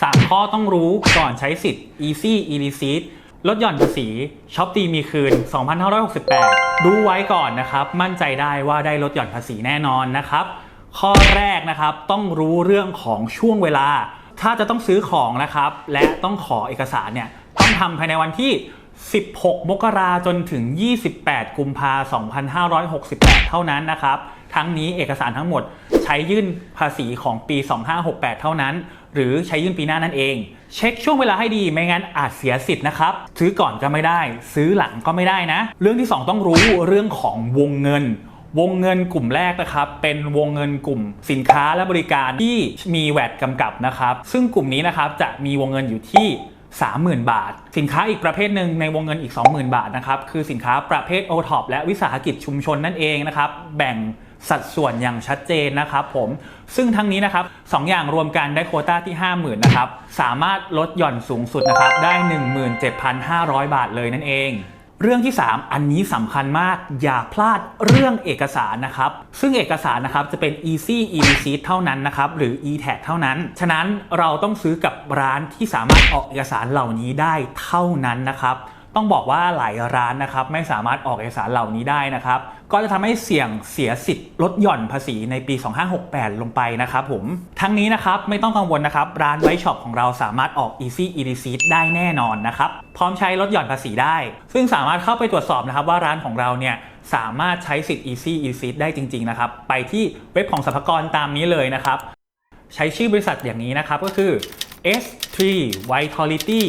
3 ข้อต้องรู้ก่อนใช้สิทธิ์ Easy e r e c e i t ลดหย่อนภาษีช็อปดีมีคืน 2568 ดูไว้ก่อนนะครับ มั่นใจได้ว่าได้ลดหย่อนภาษีแน่นอนนะครับ ข้อแรกนะครับต้องรู้เรื่องของช่วงเวลา ถ้าจะต้องซื้อของนะครับ และต้องขอเอกสารเนี่ยต้องทำภายในวันที่ 16 มกราจนถึง 28 กุมภา2568 เท่านั้นนะครับ ทั้งนี้เอกสารทั้งหมด ใช้ยื่นภาษีของปี 2568 เท่านั้น หรือใช้ยื่นปีหน้านั่นเอง เช็คช่วงเวลาให้ดีไม่งั้นอาจเสียสิทธิ์นะครับ ซื้อก่อนก็ไม่ได้ ซื้อหลังก็ไม่ได้นะ เรื่องที่ 2 ต้องรู้เรื่องของวงเงินวงเงินกลุ่มแรกนะครับเป็นวงเงินกลุ่มสินค้าและบริการที่มีแวดกำกับนะครับ ซึ่งกลุ่มนี้นะครับจะมีวงเงินอยู่ที่ 30,000 บาท สินค้าอีกประเภทหนึ่งในวงเงินอีก 20,000 บาทนะครับคือสินค้าประเภท o t o p และวิสาหกิจชุมชนนั่นเองนะครับแบ่ง สัดส่วนอย่างชัดเจนนะครับผมซึ่งทั้งนี้นะครับสองอย่างรวมกันได้โคต้าที่ 50,000นะครับสามารถลดหย่อนสูงสุดนะครับได้ 17,500 บาทเลยนั่นเองเรื่องที่ 3 อันนี้สำคัญมากอย่าพลาดเรื่องเอกสารนะครับ ซึ่งเอกสารนะครับจะเป็น easy e receipt เท่านั้นนะครับ หรือ e tag เท่านั้น ฉะนั้นเราต้องซื้อกับร้านที่สามารถออกเอกสารเหล่านี้ได้เท่านั้นนะครับ ต้องบอกว่าหลายร้านนะครับไม่สามารถออกเอกสารเหล่านี้ได้นะครับ ก็จะทำให้เสี่ยงเสียสิทธิ์ลดหย่อนภาษีในปี 2568 ลงไปนะครับผม ทั้งนี้นะครับไม่ต้องกังวลนะครับ ร้านไวช็อปของเราสามารถออก easy e receipt ได้แน่นอนนะครับ พร้อมใช้ลดหย่อนภาษีได้ ซึ่งสามารถเข้าไปตรวจสอบนะครับว่าร้านของเราเนี่ยสามารถใช้สิทธิ์ easy e receipt ได้จริงๆนะครับไปที่เว็บของสรรพากรตามนี้เลยนะครับใช้ชื่อบริษัทอย่างนี้นะครับก็คือ S3 Vitality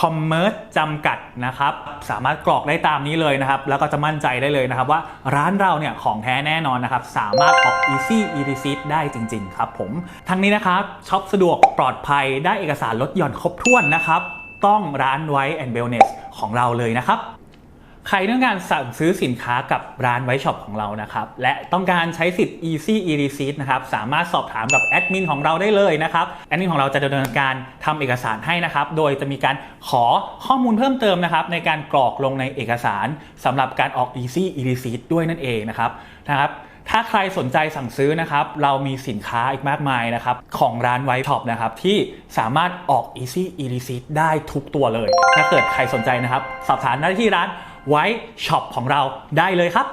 คอมเมอร์สจำกัดนะครับ สามารถกรอกได้ตามนี้เลยนะครับ แล้วก็จะมั่นใจได้เลยนะครับ ว่าร้านเราเนี่ยของแท้แน่นอนนะครับ สามารถออก Easy e receipt ได้จริง ๆ ครับผม ทั้งนี้นะครับช็อปสะดวกปลอดภัยได้เอกสารลดหย่อนครบถ้วนนะครับ ต้องร้านไว้ and Wellness ของเราเลยนะครับ ใครต้องการสั่งซื้อสินค้ากับร้านไวช็อปของเรานะครับ และต้องการใช้สิทธิ์ Easy e receipt นะครับ สามารถสอบถามกับแอดมินของเราได้เลยนะครับ แอดมินของเราจะดำเนินการทำเอกสารให้นะครับ โดยจะมีการขอข้อมูลเพิ่มเติมนะครับ ในการกรอกลงในเอกสารสำหรับการออก Easy e receipt ด้วยนั่นเองนะครับนะครับถ้าใครสนใจสั่งซื้อนะครับ เรามีสินค้าอีกมากมายนะครับ ของร้านไวท์ช็อปนะครับ ที่สามารถออก Easy e receipt ได้ทุกตัวเลย ถ้าเกิดใครสนใจนะครับ สอบถามได้ที่ร้าน ไว้ช็อปของเราได้เลยครับ